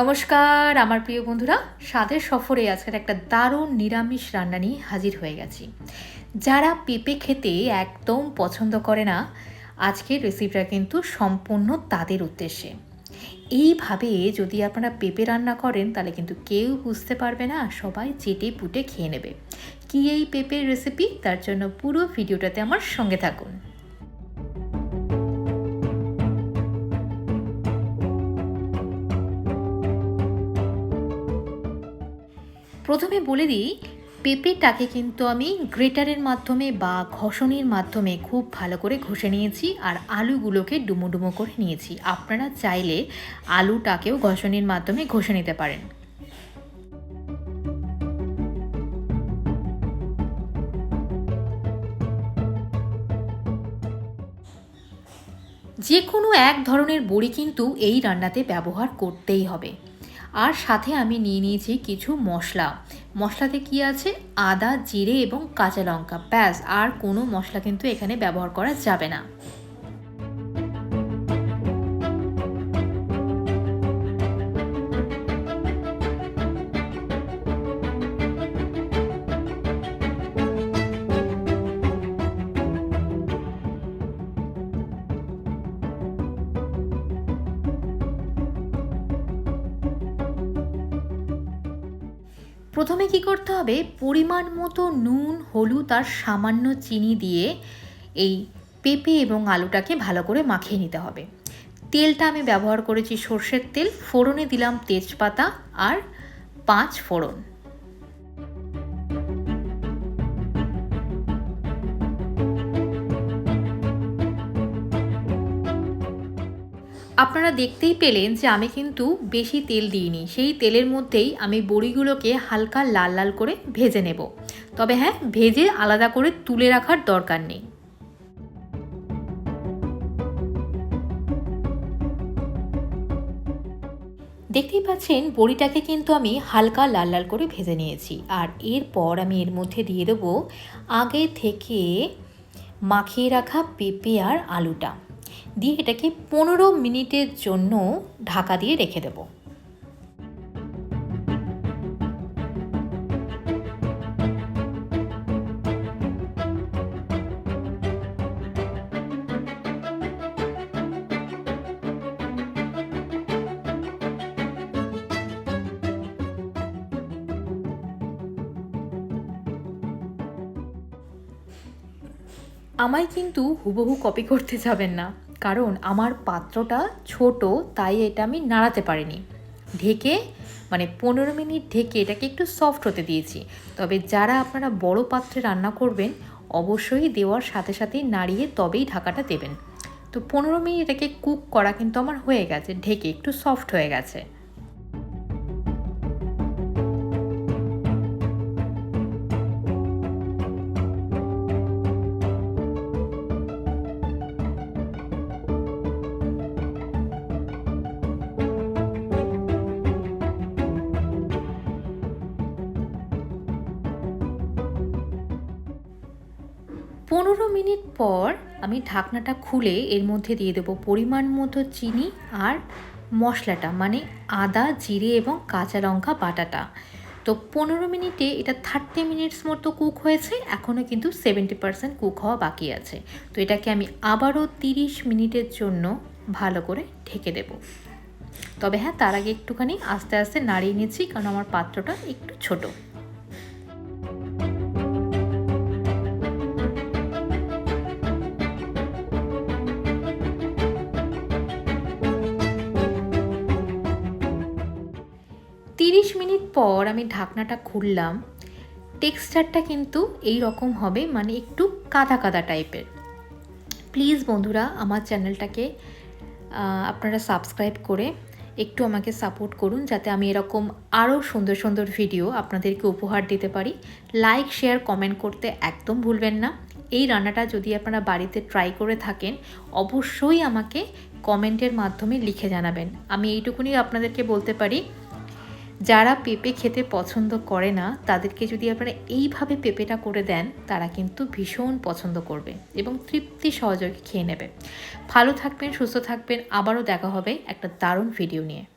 নমস্কার, আমার প্রিয় বন্ধুরা। স্বাদের সফরে আজকের একটা দারুণ নিরামিষ রান্না নিয়ে হাজির হয়ে গেছি। যারা পেঁপে খেতে একদম পছন্দ করে না, আজকের রেসিপিটা কিন্তু সম্পূর্ণ তাদের উদ্দেশ্যে। এইভাবে যদি আপনারা পেঁপে রান্না করেন, তাহলে কিন্তু কেউ বুঝতে পারবে না, সবাই চেটে পুটে খেয়ে নেবে। কি এই পেঁপের রেসিপি তার জন্য পুরো ভিডিওটাতে আমার সঙ্গে থাকুন। প্রথমে বলে দিই, পেঁপেটাকে কিন্তু আমি গ্রেটারের মাধ্যমে বা ঘষণের মাধ্যমে খুব ভালো করে ঘষে নিয়েছি আর আলুগুলোকে ডুমো ডুমো করে নিয়েছি। আপনারা চাইলে আলুটাকেও ঘষণের মাধ্যমে ঘষে নিতে পারেন। যে কোনো এক ধরনের বড়ি কিন্তু এই রান্নাতে ব্যবহার করতেই হবে। আর সাথে আমি নিয়ে নিয়েছি কিছু মশলা। মশলাতে কি আছে? আদা, জিরে এবং কাঁচা লঙ্কা। ব্যাস, আর কোনো মশলা কিন্তু এখানে ব্যবহার করা যাবে না। প্রথমে কি করতে হবে? পরিমাণ মতো নুন, হলুদ আর সামান্য চিনি দিয়ে এই পেঁপে এবং আলুটাকে ভালো করে মাখিয়ে নিতে হবে। তেলটা আমি ব্যবহার করেছি সর্ষের তেল, ফোড়নে দিলাম তেজপাতা আর পাঁচ ফোড়ন। আপনারা দেখতেই পেলেন যে আমি কিন্তু বেশি তেল দিইনি। সেই তেলের মধ্যেই আমি বড়িগুলোকে হালকা লাল লাল করে ভেজে নেব। তবে হ্যাঁ ভেজে আলাদা করে তুলে রাখার দরকার নেই। দেখতেই পাচ্ছেন, বড়িটাকে কিন্তু আমি হালকা লাল লাল করে ভেজে নিয়েছি। আর এরপর আমি এর মধ্যে দিয়ে দেবো আগে থেকে মাখিয়ে রাখা পেঁপে আর আলুটা। দিয়ে এটাকে পনেরো মিনিটের জন্য ঢাকা দিয়ে রেখে দেবো। আমায় কিন্তু হুবহু কপি করতে যাবেন না। কারণ আমার পাত্রটা ছোট, তাই এটা আমি নাড়াতে পারিনি। ঢেকে মানে পনেরো মিনিট ঢেকে এটাকে একটু সফট হতে দিয়েছি। তবে যারা আপনারা বড় পাত্রে রান্না করবেন, অবশ্যই দেওয়ার সাথে সাথেই নাড়িয়ে তবেই ঢাকাটা দেবেন। তো পনেরো মিনিট এটাকে কুক করা কিন্তু আমার হয়ে গেছে, ঢেকে একটু সফট হয়ে গেছে। পনেরো মিনিট পর আমি ঢাকনাটা খুলে এর মধ্যে দিয়ে দেবো পরিমাণ মতো চিনি আর মশলাটা মানে আদা, জিরে এবং কাঁচা লঙ্কা বাটাটা। তো পনেরো মিনিটে এটা থার্টি মিনিটস মতো কুক হয়েছে এখনও কিন্তু সেভেন্টি পারসেন্ট কুক হওয়া বাকি আছে। তো এটাকে আমি আবারও তিরিশ মিনিটের জন্য ভালো করে ঢেকে দেব। তবে হ্যাঁ তার আগে একটুখানি আস্তে আস্তে নাড়িয়ে নিচ্ছি, কারণ আমার পাত্রটা একটু ছোটো। তিরিশ মিনিট পর আমি ঢাকনাটা খুললাম। টেক্সচারটা কিন্তু এই রকম হবে মানে একটু কাদা কাদা টাইপের। প্লিজ বন্ধুরা, আমার চ্যানেলটাকে আপনারা সাবস্ক্রাইব করে একটু আমাকে সাপোর্ট করুন, যাতে আমি এরকম আরও সুন্দর সুন্দর ভিডিও আপনাদেরকে উপহার দিতে পারি। লাইক, শেয়ার, কমেন্ট করতে একদম ভুলবেন না। এই রান্নাটা যদি আপনারা বাড়িতে ট্রাই করে থাকেন, অবশ্যই আমাকে কমেন্টের মাধ্যমে লিখে জানাবেন। আমি এইটুকুনি আপনাদেরকে বলতে পারি। যারা পেঁপে খেতে পছন্দ করে না, তাদেরকে যদি আপনারা এইভাবে পেঁপেটা করে দেন, তারা কিন্তু ভীষণ পছন্দ করবে এবং তৃপ্তি সহযোগে খেয়ে নেবে। ভালো থাকবেন, সুস্থ থাকবেন, আবারও দেখা হবে একটা দারুণ ভিডিও নিয়ে।